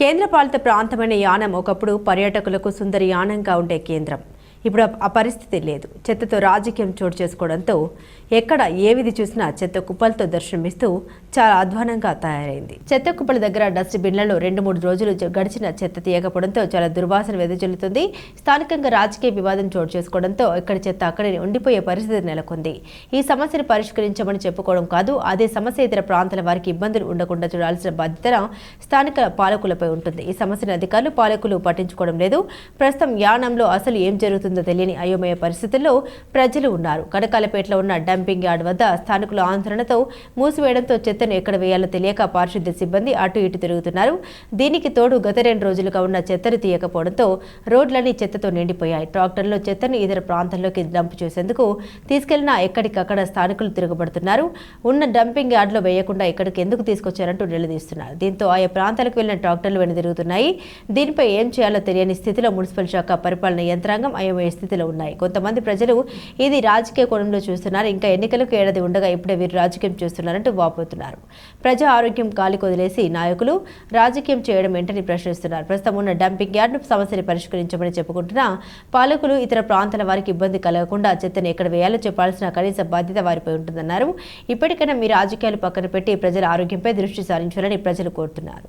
కేంద్రపాలిత ప్రాంతమైన యానం ఒకప్పుడు పర్యాటకులకు సుందర యానంగా ఉండే కేంద్రం. ఇప్పుడు ఆ- పరిస్థితి లేదు. చెత్తతో రాజకీయం చోటు చేసుకోవడంతో ఎక్కడ ఏ విధి చూసినా చెత్త కుప్పలతో దర్శనమిస్తూ చాలా అధ్వానంగా తయారైంది. చెత్త కుప్పల దగ్గర డస్ట్ బిన్లలో రెండు మూడు రోజులు గడిచిన చెత్త తీయకపోవడంతో చాలా దుర్వాసన వెదజల్లుతుంది స్థానికంగా రాజకీయ వివాదం చోటు చేసుకోవడంతో ఇక్కడ చెత్త అక్కడే ఉండిపోయే పరిస్థితి నెలకొంది. ఈ సమస్యను పరిష్కరించమని చెప్పుకోవడం కాదు అదే సమస్య ఇతర ప్రాంతాల వారికి ఇబ్బందులు ఉండకుండా చూడాల్సిన బాధ్యత స్థానిక పాలకులపై ఉంటుంది. ఈ సమస్యను అధికారులు పాలకులు పట్టించుకోవడం లేదు. ప్రస్తుతం యానంలో అసలు ఏం జరుగుతుంది? తెలియని అయోమయ పరిస్థితుల్లో ప్రజలు ఉన్నారు. కడకాలపేటలో ఉన్న డంపింగ్ యార్డ్ వద్ద స్థానికుల ఆందోళనతో మూసివేయడంతో చెత్తను ఎక్కడ వేయాలో తెలియక పారిశుద్ధ్య సిబ్బంది అటు ఇటు తిరుగుతున్నారు. దీనికి తోడు గత రెండు రోజులుగా ఉన్న చెత్తను తీయకపోవడంతో రోడ్లన్నీ చెత్తతో నిండిపోయాయి. ట్రాక్టర్లో చెత్తను ఇతర ప్రాంతాల్లోకి డంప్ చేసేందుకు తీసుకెళ్ళినా ఎక్కడికక్కడ స్థానికులు తిరగబడుతున్నారు. ఉన్న డంపింగ్ యార్డ్లో వేయకుండా ఇక్కడికి ఎందుకు తీసుకొచ్చారంటూ నిలదీస్తున్నారు. దీంతో ఆయా ప్రాంతాలకు వెళ్ళిన ట్రాక్టర్లు వెనుదిరుగుతున్నాయి. దీనిపై ఏం చేయాలో తెలియని స్థితిలో మున్సిపల్ శాఖ పరిపాలన యంత్రాంగం అయోమయ స్థితిలో ఉన్నాయి. కొంతమంది ప్రజలు ఇది రాజకీయ కోణంలో చూస్తున్నారు. ఇంకా ఎన్నికలకు ఏడాది ఉండగా ఇప్పుడే వీరు రాజకీయం చేస్తున్నారంటూ వాపోతున్నారు. ప్రజా ఆరోగ్యం కాలికొదిలేసి వదిలేసి నాయకులు రాజకీయం చేయడం ఏంటని ప్రశ్నిస్తున్నారు. ప్రస్తుతం ఉన్న డంపింగ్ యార్డ్ సమస్యని పరిష్కరించమని చెప్పుకుంటున్నా పాలకులు ఇతర ప్రాంతాల వారికి ఇబ్బంది కలగకుండా చెత్తను ఎక్కడ వేయాలో చెప్పాల్సిన కనీస బాధ్యత వారిపై ఉంటుందన్నారు. ఇప్పటికైనా మీ రాజకీయాలు పక్కన పెట్టి ప్రజల ఆరోగ్యంపై దృష్టి సారించాలని ప్రజలు కోరుతున్నారు.